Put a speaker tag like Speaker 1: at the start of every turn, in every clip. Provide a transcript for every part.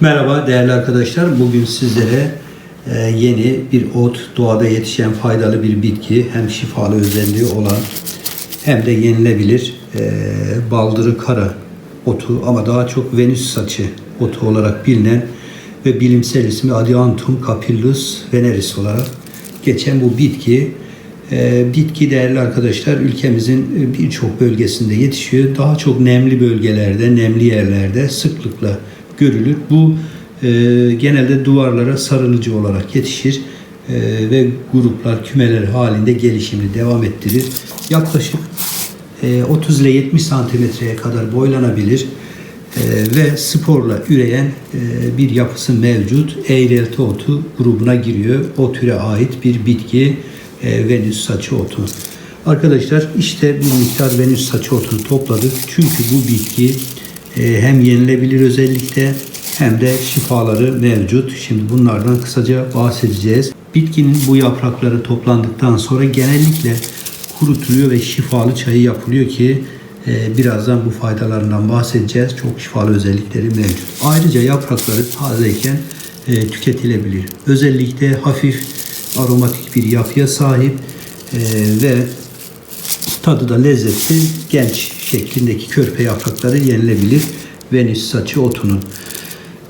Speaker 1: Merhaba değerli arkadaşlar. Bugün sizlere e, yeni bir ot, doğada yetişen faydalı bir bitki, hem şifalı özelliği olan hem de yenilebilir e, baldırı kara otu ama daha çok venüs saçı otu olarak bilinen ve bilimsel ismi Adiantum capillus veneris olarak geçen bu bitki e, bitki değerli arkadaşlar ülkemizin birçok bölgesinde yetişiyor. Daha çok nemli bölgelerde, nemli yerlerde sıklıkla görülür. Bu e, genelde duvarlara sarılıcı olarak yetişir e, ve gruplar, kümeler halinde gelişimini devam ettirir. Yaklaşık e, 30 ile 70 santimetreye kadar boylanabilir e, ve sporla üreyen e, bir yapısı mevcut. Eğrelti otu grubuna giriyor. O türe ait bir bitki e, Venüs saçı otu. Arkadaşlar işte bir miktar Venüs saçı otunu topladık. Çünkü bu bitki hem yenilebilir özellikte hem de şifaları mevcut. Şimdi bunlardan kısaca bahsedeceğiz. Bitkinin bu yaprakları toplandıktan sonra genellikle kurutuluyor ve şifalı çayı yapılıyor ki e, birazdan bu faydalarından bahsedeceğiz. Çok şifalı özellikleri mevcut. Ayrıca yaprakları tazeyken e, tüketilebilir. Özellikle hafif aromatik bir yapıya sahip e, ve tadı da lezzetli genç şeklindeki körpe yaprakları yenilebilir. Venüs saçı otunun.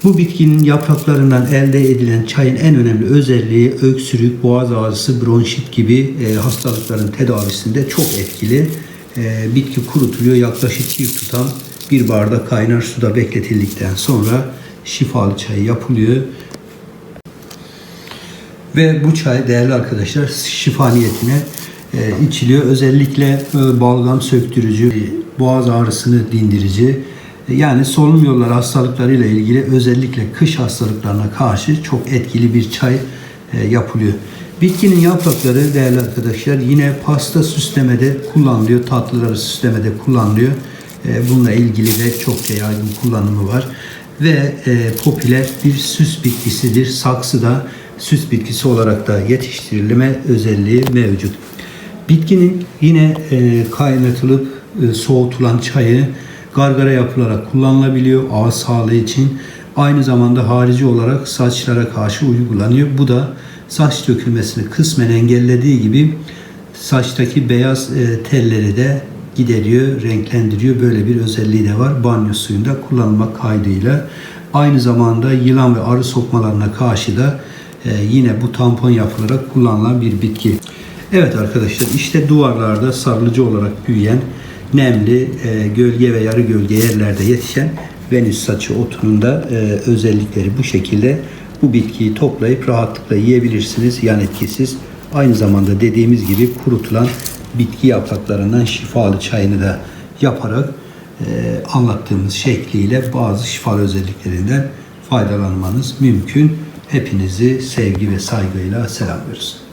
Speaker 1: Bu bitkinin yapraklarından elde edilen çayın en önemli özelliği öksürük, boğaz ağrısı, bronşit gibi e, hastalıkların tedavisinde çok etkili. E, bitki kurutuluyor. Yaklaşık bir tutam bir bardak kaynar suda bekletildikten sonra şifalı çayı yapılıyor. Ve bu çay değerli arkadaşlar şifa niyetine e, içiliyor. Özellikle e, balgam söktürücü, e, boğaz ağrısını dindirici, e, yani solunum yolları hastalıklarıyla ilgili özellikle kış hastalıklarına karşı çok etkili bir çay yapılıyor. Bitkinin yaprakları değerli arkadaşlar yine pasta süslemede kullanılıyor, tatlıları süslemede kullanılıyor. Bununla ilgili de çokça yaygın kullanımı var. Ve popüler bir süs bitkisidir. Saksıda süs bitkisi olarak da yetiştirilme özelliği mevcut. Bitkinin yine e, kaynatılıp e, soğutulan çayı gargara yapılarak kullanılabiliyor ağız sağlığı için. Aynı zamanda harici olarak saçlara karşı uygulanıyor. Bu da saç dökülmesini kısmen engellediği gibi saçtaki beyaz e, telleri de gideriyor, renklendiriyor. Böyle bir özelliği de var. Banyo suyunda kullanılmak kaydıyla. Aynı zamanda yılan ve arı sokmalarına karşı da e, yine bu tampon yapılarak kullanılan bir bitki. Evet arkadaşlar işte duvarlarda sarılıcı olarak büyüyen nemli e, gölge ve yarı gölge yerlerde yetişen Venüs saçı otunun da e, özellikleri bu şekilde. Bu bitkiyi toplayıp rahatlıkla yiyebilirsiniz yan etkisiz. Aynı zamanda dediğimiz gibi kurutulan bitki yapraklarından şifalı çayını da yaparak e, anlattığımız şekliyle bazı şifalı özelliklerinden faydalanmanız mümkün. Hepinizi sevgi ve saygıyla selamlıyoruz.